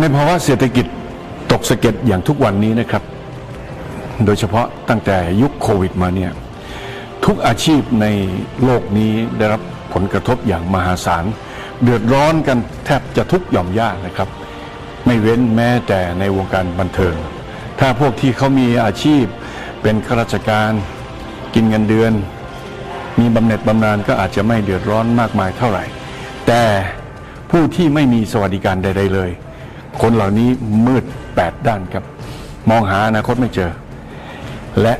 ในภาวะเศรษฐกิจตกสะเก็ดอย่างทุกวันนี้นะครับ โดยเฉพาะตั้งแต่ยุคโควิดมาเนี่ย ทุกอาชีพในโลกนี้ได้รับผลกระทบอย่างมหาศาล เดือดร้อนกันแทบจะทุกหย่อมย่านะครับ ไม่เว้นแม้แต่ในวงการบันเทิง ถ้าพวกที่เขามีอาชีพเป็นข้าราชการ กินเงินเดือน มีบำเหน็จบำนาญก็อาจจะไม่เดือดร้อนมากมายเท่าไหร่ แต่ผู้ที่ไม่มีสวัสดิการใด ๆ เลย คนเหล่านี้มืดแปดด้านครับ มองหาอนาคตไม่เจอ และ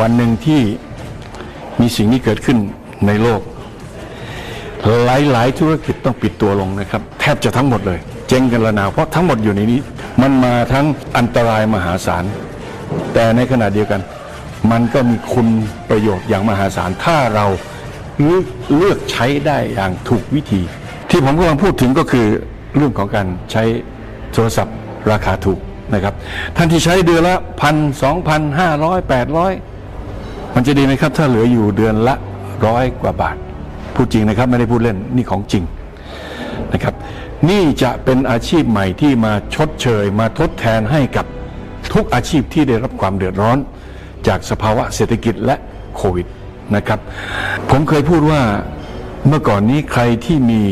วันหนึ่งที่มีสิ่งนี้เกิดขึ้นในโลก หลาย ๆ ธุรกิจต้องปิดตัวลงนะครับ แทบจะทั้งหมดเลย เจ๊งกันละนาวเพราะทั้งหมดอยู่ในนี้ มันมาทั้งอันตรายมหาศาลแต่ในขณะเดียวกัน มันก็มีคุณประโยชน์อย่างมหาศาล ถ้าเราเลือกใช้ได้อย่างถูกวิธี ที่ผมกำลังพูดถึงก็คือเรื่องของการใช้โทรศัพท์ราคาถูกนะครับท่านที่ใช้เดือนละพันสองพันห้าร้อยแปดร้อยมันจะดีไหมครับ ถ้าเหลืออยู่เดือนละร้อยกว่าบาท พูดจริงนะครับไม่ได้พูดเล่นนี่ของจริงนะครับนี่จะเป็นอาชีพใหม่ที่มาชดเชย มาทดแทนให้กับทุกอาชีพที่ได้รับความเดือดร้อน จากสภาวะเศรษฐกิจและโควิดนะครับ ผมเคยพูดว่าเมื่อก่อนนี้ใครที่มี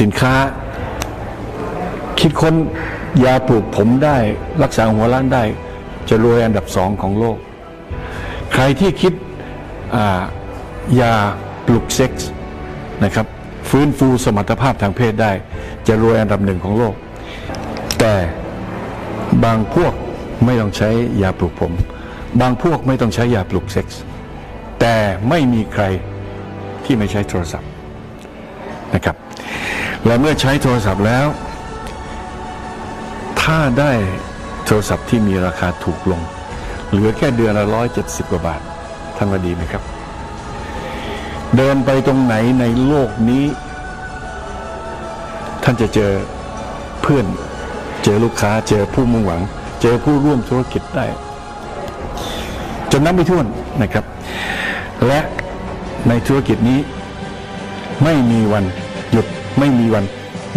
สินค้า คิดค้นยาปลูกผมได้รักษาหัวล้านได้ จะรวยอันดับสองของโลก ใครที่คิดยาปลุกเซ็กส์นะครับฟื้นฟูสมรรถภาพทางเพศได้ จะรวยอันดับหนึ่งของโลก แต่บางพวกไม่ต้องใช้ยาปลุกผม บางพวกไม่ต้องใช้ยาปลุกเซ็กส์แต่ไม่มีใครที่ไม่ใช้โทรศัพท์นะครับ และเมื่อใช้โทรศัพท์แล้ว ถ้าได้โทรศัพท์ที่มีราคาถูกลง เหลือแค่เดือนละร้อยเจ็ดสิบกว่าบาทท่านว่าดีไหมครับ เดินไปตรงไหนในโลกนี้ ท่านจะเจอเพื่อน เจอลูกค้า เจอผู้มุ่งหวัง เจอผู้ร่วมธุรกิจได้ จนนับไม่ถ้วนนะครับ และในธุรกิจนี้ไม่มีวันหยุดไม่มีวัน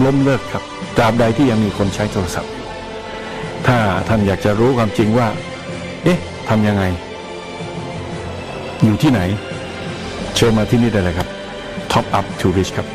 ล้มเลิกครับตราบใดที่ยังมีคนใช้โทรศัพท์อยู่ถ้าท่านอยากจะรู้ความจริงว่า เอ๊ะทำยังไง อยู่ที่ไหน เชิญมาที่นี่ได้เลยครับ Top Up to Rich ครับ